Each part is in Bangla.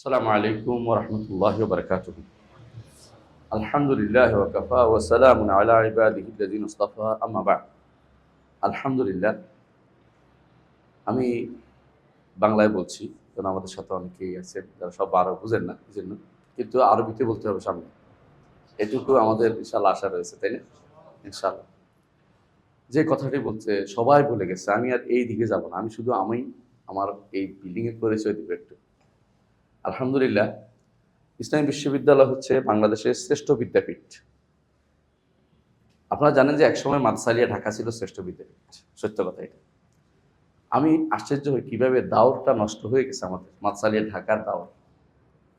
السلام عليكم ورحمة الله وبركاته الحمد لله وكفى وسلام على عباده الذين اصطفى أما بعد الحمد لله আমি বাংলায় বলছি কারণ আমাদের সাথে অনেকেই আছেন যারা সব আরো বুঝেন না এই জন্য কিন্তু আরবিতে বলতে হবে সামনে এটুকু আমাদের ইনশাল্লাহ আশা রয়েছে তাই না ইনশাল্লাহ যে কথাটি বলছে সবাই বলে গেছে আমি আর এই দিকে যাব না আমি শুধু আমি আমার এই বিল্ডিংয়ের পরিচয় দিব একটু আলহামদুলিল্লাহ, ইসলামী বিশ্ববিদ্যালয় হচ্ছে বাংলাদেশের শ্রেষ্ঠ বিদ্যাপীঠ। আপনারা জানেন যে একসময় মাদসালিয়া ঢাকা ছিল শ্রেষ্ঠ বিদ্যাপীঠ, সত্য কথা এটা। আমি আশ্চর্য হই কীভাবে দাওরটা নষ্ট হয়ে গেছে আমাদের মাদসালিয়া ঢাকার দাওর।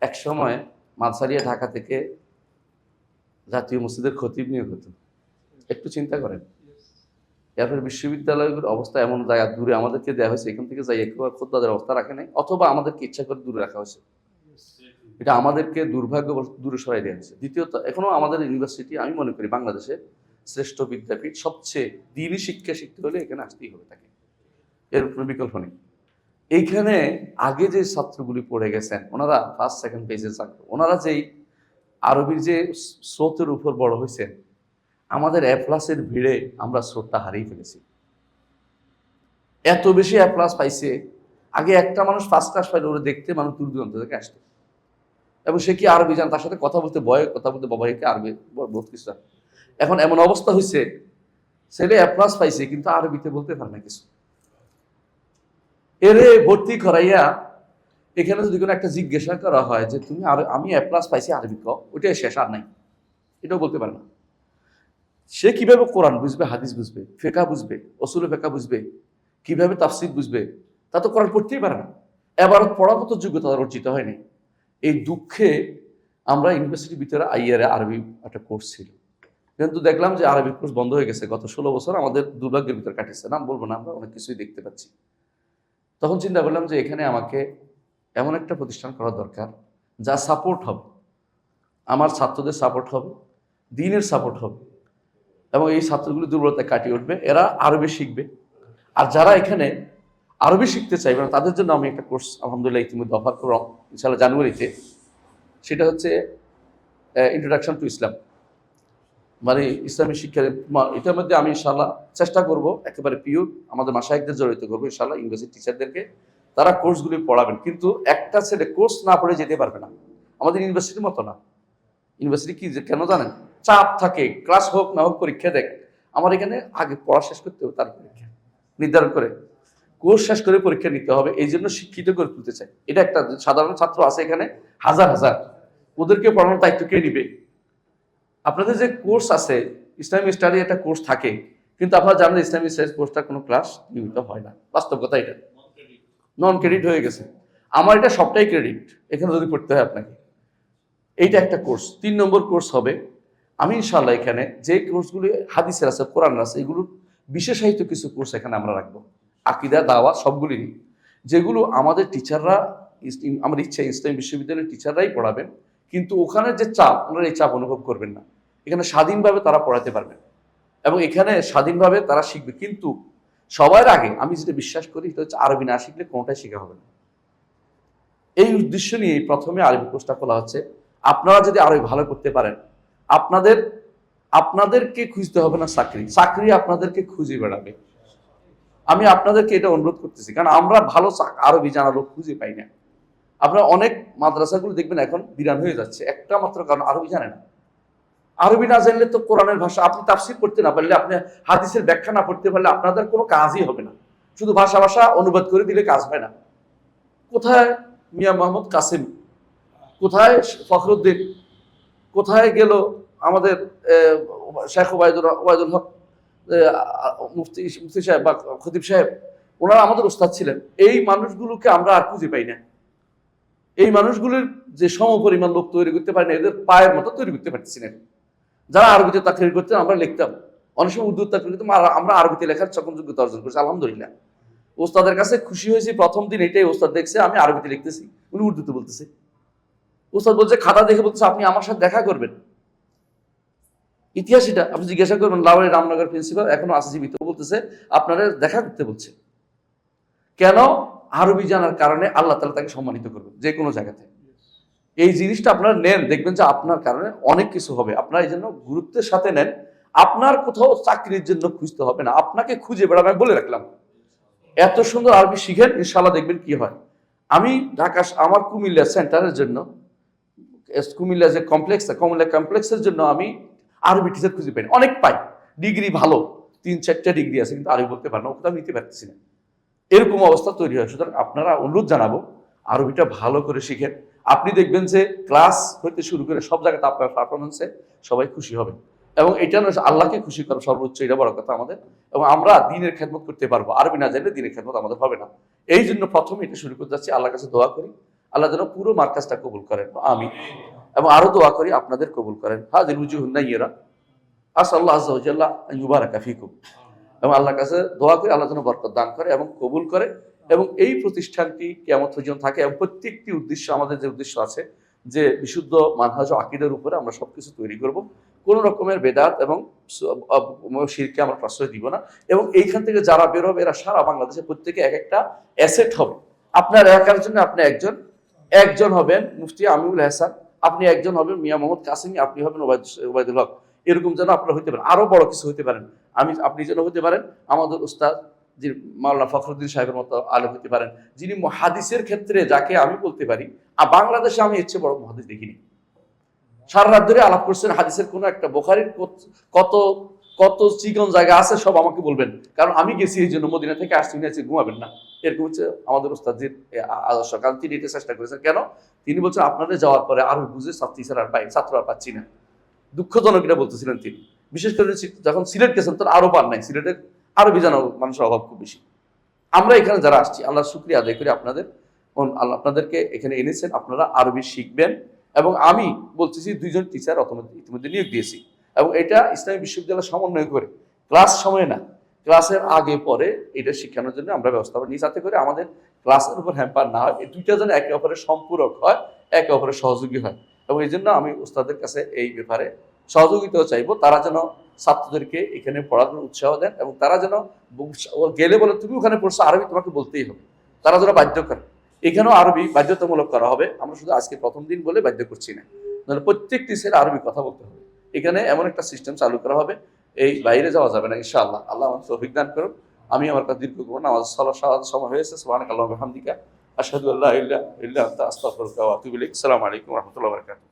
এক সময় মাদসালিয়া ঢাকা থেকে জাতীয় মসজিদের খতিব নিয়োগ হতো। একটু চিন্তা করেন। এরপর বিশ্ববিদ্যালয়গুলোর অবস্থা এমন জায়গা দূরে আমাদেরকে দেওয়া হয়েছে, এখান থেকে যাই একটু খোদ্দাদের অবস্থা রাখে নাই, অথবা আমাদেরকে ইচ্ছা করে দূরে রাখা হয়েছে। এটা আমাদেরকে দুর্ভাগ্য দূরে সরাই দিয়েছে। দ্বিতীয়ত, এখনও আমাদের ইউনিভার্সিটি, আমি মনে করি বাংলাদেশের শ্রেষ্ঠ বিদ্যাপীঠ, সবচেয়ে দিনই শিক্ষা শিখতে হলে এখানে আসতেই হবে তাকে। এর কোনো বিকল্প নেই। এইখানে আগে যে ছাত্রগুলি পড়ে গেছেন, ওনারা ফার্স্ট সেকেন্ড পেজে ছাত্র ওনারা যেই আরবির যে স্রোতের উপর বড় হয়েছেন, আমাদের এ প্লাসের ভিড়ে আমরা স্রোতটা হারিয়ে ফেলেছি। এত বেশি এ প্লাস পাইছে, আগে একটা মানুষ ফার্স্ট ক্লাস পাইলে ওরা দেখতে মানুষ দূর দূরান্ত থেকে আসতো। এবং সে কি আরবি জান? তার সাথে কথা বলতে ভয় কথা বলতে বাবা, একে আরবি বহুত এখন এমন অবস্থা হয়েছে ছেলে এ প্লাস পাইছে, কিন্তু আরবিতে বলতে পারে না কিছু। এরে ভর্তি করাইয়া, এখানে যদি কোনো একটা জিজ্ঞাসা করা হয় যে, তুমি আর আমি এ প্লাস পাইছি আরবি ক? ওইটাই শেষ আর নাই। এটাও বলতে পারে না। সে কীভাবে কোরআন বুঝবে, হাদিস বুঝবে ফেকা বুঝবে অসুল ফেকা বুঝবে, কীভাবে তাফসির বুঝবে, তা তো কোরআন পড়তেই পারে না। এবার পড়ার মতো যোগ্যতা অর্জিত হয়নি এই দুঃখে আমরা ইউনিভার্সিটির ভিতরে আইয়ারে আরবি একটা কোর্স ছিল। কিন্তু দেখলাম যে আরবি কোর্স বন্ধ হয়ে গেছে। গত ষোলো বছর আমাদের দুর্ভাগ্যের ভিতরে কাটিয়েছে। নাম বলব না আমরা, অনেক কিছুই দেখতে পাচ্ছি। তখন চিন্তা করলাম যে এখানে আমাকে এমন একটা প্রতিষ্ঠান করা দরকার, যা সাপোর্ট হবে। আমার ছাত্রদের সাপোর্ট হবে, দিনের সাপোর্ট হবে। এবং এই ছাত্রগুলি দুর্বলতা কাটিয়ে উঠবে। এরা আরবি শিখবে। আর যারা এখানে আরবি শিখতে চাইবে না। তাদের জন্য আমি একটা কোর্স আলহামদুলিল্লাহ, ইতিমধ্যে অফার করলাম ইনশাল্লাহ জানুয়ারিতে। সেটা হচ্ছে ইন্ট্রোডাকশন টু ইসলাম মানে ইসলামী শিক্ষার এটার মধ্যে আমি ইনশাল্লাহ চেষ্টা করব, একেবারে পিওর আমাদের মাসায়কদের জড়িত করব ইনশাল্লাহ ইউনিভার্সিটি টিচারদেরকে তারা কোর্সগুলি পড়াবেন, কিন্তু একটা ছেলে কোর্স না পড়ে যেতে পারবে না। আমাদের ইউনিভার্সিটির মতো না। ইউনিভার্সিটি কি কেন জানেন? চাপ থাকে ক্লাস হোক না হোক, পরীক্ষা দেখ। আমার এখানে আগে পড়া শেষ করতে হবে তার পরীক্ষা নির্ধারণ করে। কোর্স শেষ করে পরীক্ষা নিতে হবে, এই জন্য শিক্ষিত করে তুলতে চাই। এটা একটা সাধারণ ছাত্র আছে এখানে, হাজার হাজার। ওদেরকে পড়ানোর দায়িত্ব কে নিবে? আপনাদের যে কোর্স আছে, ইসলামিক স্টাডি একটা কোর্স থাকে, কিন্তু আপনারা জানেন ইসলামিক স্টাডিজ কোর্সটা কোনো ক্লাস নিয়মিত হয় না। বাস্তব কথা এটা। নন ক্রেডিট হয়ে গেছে। আমার এটা সবটাই ক্রেডিট এখানে যদি পড়তে হয় আপনাকে। এইটা একটা কোর্স। তিন নম্বর কোর্স হবে, আমি ইনশাল্লাহ এখানে যে কোর্সগুলি হাদিসের আছে কোরআন আছে, এগুলোর বিশেষায়িত কিছু কোর্স এখানে আমরা রাখব। আকিদা, দাওয়া সবগুলিরই যেগুলো আমাদের টিচাররা আমার ইচ্ছা, ইসলামী বিশ্ববিদ্যালয়ের টিচাররাই পড়াবেন, কিন্তু ওখানে যে চাপ, ওনারা এই চাপ অনুভব করবেন না। এখানে স্বাধীনভাবে তারা পড়াতে পারবেন এবং এখানে স্বাধীনভাবে তারা শিখবে। কিন্তু সবার আগে আমি যেটা বিশ্বাস করি, সেটা হচ্ছে আরবি না শিখলে কোনোটাই শেখা হবে না। এই উদ্দেশ্য নিয়ে প্রথমে আরবি কোর্সটা খোলা হচ্ছে। আপনারা যদি আরবি ভালো করতে পারেন, আপনাদের, আপনাদেরকে খুঁজতে হবে না চাকরি। চাকরি আপনাদেরকে খুঁজে বেড়াবে। আমি আপনাদেরকে এটা অনুরোধ করতেছি, কারণ আমরা ভালো আরবি জানার লোক খুঁজে পাই না। আপনারা অনেক মাদ্রাসাগুলো দেখবেন এখন বিরান হয়ে যাচ্ছে, একটা মাত্র কারণ আরবি জানে না। আরবি না জানলে তো কোরআনের ভাষা, আপনি তাফসির করতে না পারলে, আপনি হাদিসের ব্যাখ্যা না করতে পারলে আপনাদের কোনো কাজই হবে না। শুধু ভাষা ভাষা অনুবাদ করে দিলে কাজ হয় না। কোথায় মিয়া মোহাম্মদ কাসিম? কোথায় ফখরুদ্দিন? কোথায় গেল আমাদের শেখ ওবায়দুর, ওবায়দুল হক? মুফতি মুফতি সাহেব বা খতিব সাহেব, ওনারা আমাদের ওস্তাদ ছিলেন। এই মানুষগুলোকে আমরা আর খুঁজে পাই না। এই মানুষগুলির যে সম পরিমাণ লোক তৈরি করতে পারে না, এদের পায়ের মতো তৈরি করতে পারতেছি না। যারা আরবিতে তাকরির করতেন, আমরা লিখতাম। অনেক সময় উর্দু তাকরির করতাম আমরা আরবিতে লেখার সকল যোগ্যতা অর্জন করেছি, আলহামদুলিল্লাহ। ওস্তাদের কাছে খুশি হয়েছি, প্রথম দিন এটাই ওস্তাদ দেখছে, আমি আরবিতে লিখতেছি, উনি উর্দুতে বলতেছে। ওস্তাদ বলছে, খাতা দেখে বলছে আপনি আমার সাথে দেখা করবেন। ইতিহাস এটা, আপনি জিজ্ঞাসা করবেন লাউরি রামনগর প্রিন্সিপাল এখনও আছে জীবিত বলতেছে, আপনারা দেখা করতে বলছে। কেন? আরবি জানার কারণে আল্লাহ তালা তাকে সম্মানিত করবেন, যে কোনো জায়গাতে। এই জিনিসটা আপনারা নেন, দেখবেন যে আপনার কারণে অনেক কিছু হবে। আপনারা এই জন্য গুরুত্বের সাথে নেন। আপনার কোথাও চাকরির জন্য খুঁজতে হবে না। আপনাকে খুঁজে বেড়াবে, আমি বলে রাখলাম। এত সুন্দর আরবি শিখেন ইনশাল্লাহ দেখবেন কি হয়। আমি ঢাকা, আমার কুমিল্লা সেন্টারের জন্য, কুমিল্লা যে কমপ্লেক্স কুমিল্লা কমপ্লেক্সের জন্য আমি আরবি টিচার খুঁজে পাই অনেক পাই। ডিগ্রি ভালো, তিন চারটা ডিগ্রি আছে, কিন্তু আরবি বলতে পারে না আমি নিতে পারতেছি না। এরকম অবস্থা তৈরি হয়। সুতরাং আপনারা অনুরোধ জানাব, আরবিটা ভালো করে শিখেন। আপনি দেখবেন যে ক্লাস হইতে শুরু করে সব জায়গাতে আপনার পারফরমেন্সে সবাই খুশি হবে। এবং এটা নয় আল্লাহকে খুশি করা সর্বোচ্চ, এটা বড় কথা আমাদের। এবং আমরা দিনের খেদমত করতে পারব। আরবি না জানলে দিনের খেদমত আমাদের হবে না। এই জন্য প্রথমে এটা শুরু করতে যাচ্ছি। আল্লাহর কাছে দোয়া করি। আল্লাহ যেন পুরো মার্কাজটা কবুল করেন। আমি এবং আরও দোয়া করি আপনাদের কবুল করেন। হাজির উজুহুন্না আজ্লাহ ইউবারাকা ফিকুম। এবং আল্লাহর কাছে দোয়া করে আল্লাহ যেন বরকত দান করে এবং কবুল করে এবং এই প্রতিষ্ঠানটি কেমন থাকে এবং প্রত্যেকটি উদ্দেশ্য, আমাদের যে উদ্দেশ্য আছে যে বিশুদ্ধ মানহাজ আকিদের উপরে আমরা সবকিছু তৈরি করব। কোন রকমের বেদাত এবং শিরকে আমরা প্রশ্রয় দিব না। এবং এইখান থেকে যারা বের হবে, এরা সারা বাংলাদেশে প্রত্যেকে এক একটা অ্যাসেট হবে। আপনার এলাকার জন্য আপনি একজন একজন হবেন মুফতি আমিউল হাসান। আপনি একজন হবেন মিয়া মোহাম্মদ কাসিমি, আপনি হবেন ওবায়দুল হক। এরকম যেন আপনারা হইতে পারেন। আরও বড় কিছু হইতে পারেন। আমি, আপনি যেন হইতে পারেন, আমাদের উস্তাদ যে মাওলানা ফখরুদ্দিন সাহেবের মতো আলেম হইতে পারেন, যিনি হাদিসের ক্ষেত্রে যাকে আমি বলতে পারি, আর বাংলাদেশে আমি এর বড় মহাদিস দেখিনি। সারা রাত ধরে আলাপ করছেন, হাদিসের কোনো একটা বোখারির কত- কত চিকন জায়গা আছে সব আমাকে বলবেন। কারণ আমি গেছি এই জন্য মদিনা থেকে আসছি আজকে ঘুমাবেন না। এরকম হচ্ছে আমাদের ওস্তাদের আদর্শ। কারণ তিনি এটা চেষ্টা করেছেন। কেন? তিনি বলছেন, আপনাদের যাওয়ার পরে আরও বুঝে ছাত্রী ছাড়া আর পাই ছাত্র আর পাচ্ছি না। দুঃখজনক এটা বলতেছিলেন তিনি। বিশেষ করে যখন সিলেট গেছেন তখন আরও পান নাই। সিলেটের আরও বিজানো মানুষের অভাব খুব বেশি। আমরা এখানে যারা আসছি আল্লাহ শুক্রিয়া আদায় করি আপনাদের। আল্লাহ আপনাদেরকে এখানে এনেছেন, আপনারা আরবি শিখবেন। এবং আমি বলতেছি, দুইজন টিচার ইতিমধ্যে নিয়োগ দিয়েছি। এবং এটা ইসলামী বিশ্ববিদ্যালয় সমন্বয় করে। ক্লাস সময় না। ক্লাসের আগে, পরে এটা শিখানোর জন্য আমরা ব্যবস্থা করি। যাতে করে আমাদের ক্লাসের উপর হ্যাম্পার না হয়। এই দুইটা যেন একে অপরের সম্পূরক হয়, একে অপরের সহযোগী হয়। এবং এই জন্য আমি ওস্তাদের কাছে এই ব্যাপারে সহযোগিতাও চাইব। তারা যেন ছাত্রদেরকে এখানে পড়ানোর উৎসাহ দেন এবং তারা যেন গেলে বলে, তুমি ওখানে পড়ছো, আরবি তোমাকে বলতেই হবে। তারা যেন বাধ্য করে। এখানেও আরবি বাধ্যতামূলক করা হবে। আমরা শুধু আজকে প্রথম দিন বলে বাধ্য করছি না। প্রত্যেকটি ছেলে আরবি কথা বলতে হবে। এখানে এমন একটা সিস্টেম চালু করা হবে, এই বাইরে যাওয়া যাবে না, ইনশাআল্লাহ। আল্লাহ আমার তৌফিক দান করুন আমি আমার কাছে দীর্ঘ করুন না আমার সালা সময় হয়েছে। সুবহানাক আল্লাহ আসাদুল্লাহ ইল্লা আসসালামু আলাইকুম রহমতুল্লাহ বারাকাতুহু।